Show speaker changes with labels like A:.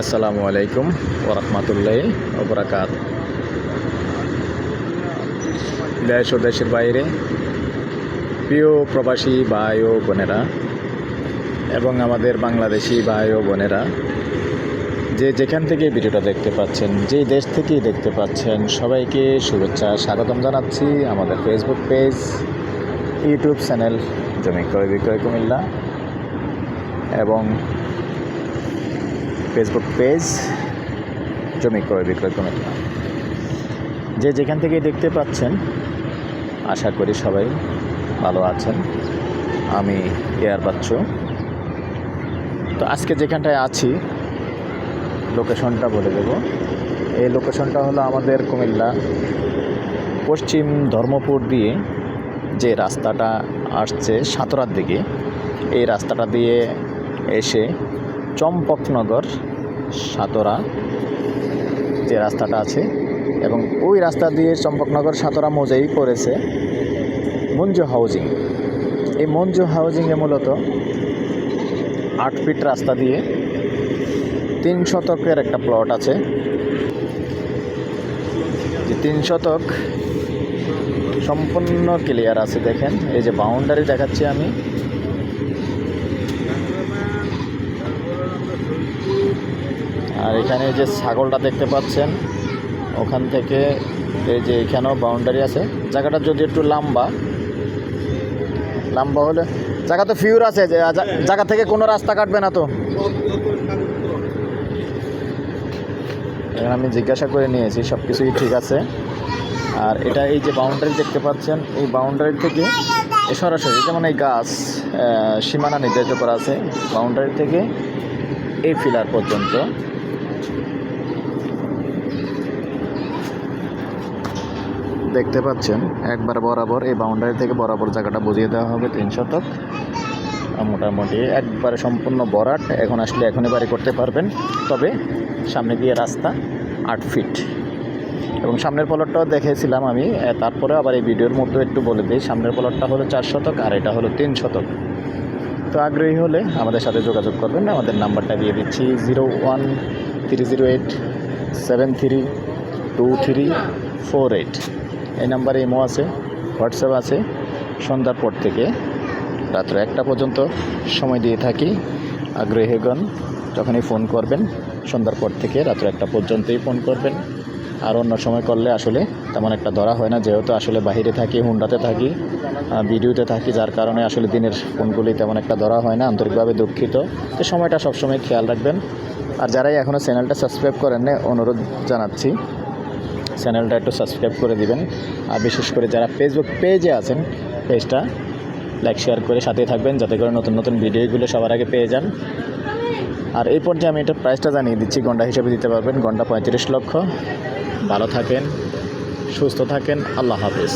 A: আসসালামু আলাইকুম ওরহমতুল্লাহ ওবরাকাত। দেশ ও দেশের বাইরে প্রিয় প্রবাসী ভাই ও বোনেরা এবং আমাদের বাংলাদেশি ভাই ও বোনেরা, যে যেখান থেকে ভিডিওটা দেখতে পাচ্ছেন, যেই দেশ থেকেই দেখতে পাচ্ছেন, সবাইকে শুভেচ্ছা, স্বাগতম জানাচ্ছি আমাদের ফেসবুক পেজ ইউটিউব চ্যানেল জমি ক্রয় বিক্রয় কুমিল্লা এবং ফেসবুক পেজ জমি ক্রয়, বিক্রয় কুমিল্লা যে যেখান থেকে দেখতে পাচ্ছেন, আশা করি সবাই ভালো আছেন। আমি এয়ার বাচ্চু। তো আজকে যেখানটায় আছি, লোকেশনটা বলে দেব। এই লোকেশনটা হলো আমাদের কুমিল্লা। পশ্চিম ধর্মপুর দিয়ে যে রাস্তাটা আসছে সাঁতরার দিকে, এই রাস্তাটা দিয়ে এসে চম্পকনগর, সাতরা যে রাস্তাটা আছে এবং ওই রাস্তা দিয়ে চম্পকনগর, সাতরা মোজাই পড়েছে মঞ্জু হাউজিং। এই মঞ্জু হাউজিংয়ে মূলত আট ফিট রাস্তা দিয়ে তিন শতকের একটা প্লট আছে। যে তিন শতক সম্পূর্ণ ক্লিয়ার আছে, দেখেন। এই যে বাউন্ডারি দেখাচ্ছি আমি। আর এখানে যে ছাগলটা দেখতে পাচ্ছেন, ওখান থেকে এই যে এখানেও বাউন্ডারি আছে। জায়গাটা যদি একটু লম্বা লম্বা হলে জায়গা তো ফিউর আছে, যে জায়গা থেকে কোনো রাস্তা কাটবে না তো। এখানে আমি জিজ্ঞাসা করে নিয়েছি সব কিছুই ঠিক আছে। আর এটা এই যে বাউন্ডারি দেখতে পাচ্ছেন, এই বাউন্ডারি থেকে সরাসরি যেমন এই গাছ সীমানা নির্ধারিত করা আছে বাউন্ডারি থেকে এই ফিলার পর্যন্ত। দেখতে পাচ্ছেন, একবার বরাবর এই বাউন্ডারি থেকে বরাবর জায়গাটা বুঝিয়ে দেওয়া হবে তিন শতক। মোটামুটি একবারে সম্পূর্ণ বরাট এখন আসলে এখনই বাড়ি করতে পারবেন। তবে সামনে দিয়ে রাস্তা আট ফিট এবং সামনের পলটটাও দেখেছিলাম আমি তারপরে আবার এই ভিডিওর মধ্যে একটু বলে দিই, সামনের পলটটা হলো চার শতক আর এটা হলো তিন শতক। তো আগ্রহী হলে আমাদের সাথে যোগাযোগ করবেন, আমাদের নাম্বারটা দিয়ে দিচ্ছি zero one three zero eight, seven three two three four eight. এই নাম্বারে ইমো আছে, হোয়াটসঅ্যাপ আছে। সন্ধ্যার পর থেকে রাত্র একটা পর্যন্ত সময় দিয়ে থাকি। আগ্রহীগণ, যখনই ফোন করবেন, সন্ধ্যার পর থেকে রাত্র একটা পর্যন্তই ফোন করবেন। আর অন্য সময় করলে আসলে তেমন একটা ধরা হয় না। যেহেতু আসলে বাইরে থাকি, হুন্ডাতে থাকি ভিডিওতে থাকি, যার কারণে আসলে দিনের ফোনগুলি তেমন একটা ধরা হয় না, আন্তরিকভাবে দুঃখিত। তো সময়টা সবসময় খেয়াল রাখবেন। আর যারাই এখনও চ্যানেলটা সাবস্ক্রাইব করেন না অনুরোধ জানাচ্ছি, চ্যানেলটা একটু সাবস্ক্রাইব করে দিবেন। আর বিশেষ করে যারা ফেসবুক পেজে আছেন পেজটা লাইক শেয়ার করে সাথে থাকবেন, যাতে করে নতুন নতুন ভিডিওগুলো সবার আগে পেয়ে যান। আর এই পর্যায়ে আমি এটার প্রাইসটা জানিয়ে দিচ্ছি গন্ডা হিসেবে দিতে পারবেন গন্ডা পঁয়ত্রিশ লক্ষ। ভালো থাকেন, সুস্থ থাকেন, আল্লাহ হাফিজ।